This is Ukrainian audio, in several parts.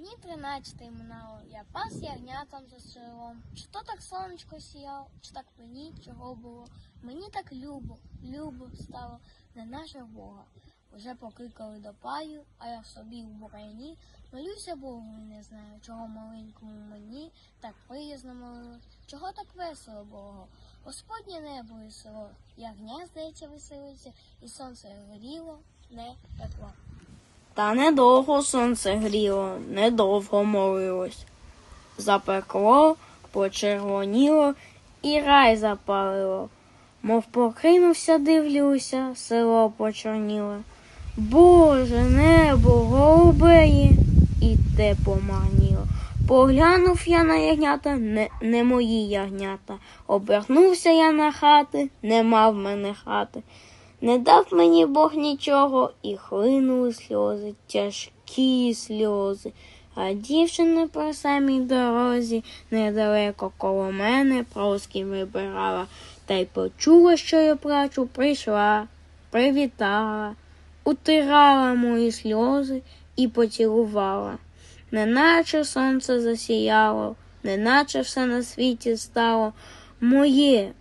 Мені тринадцятий минало, я пас ягнятам за селом. Чи то так сонечко сіяло, чи так мені чого було. Мені так любо, любо стало, не наше Бога. Уже покликали до паю, а я в собі в буряні. Молюся Богу не знаю, чого маленькому мені так приязно молилось, чого так весело Богу. Господнє небо і село, ягня, здається, веселиться, і сонце горіло, не пекло. Та недовго сонце гріло, недовго молилось. Запекло, почервоніло і рай запалило. Мов покинувся, дивлюся, село почорніло. Боже, небо голубеє, і те помарніло. Поглянув я на ягнята, не, не мої ягнята. Обернувся я на хати, нема в мене хати. Не дав мені Бог нічого, і хлинули сльози, тяжкі сльози. А дівчина по самій дорозі недалеко коло мене проски вибирала, та й почула, що я плачу, прийшла, привітала, утирала мої сльози і поцілувала. Неначе сонце засіяло, неначе все на світі стало моє,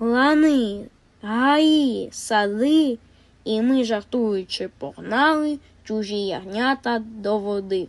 лани, гаї, сади, і ми, жартуючи, погнали чужі ягнята до води.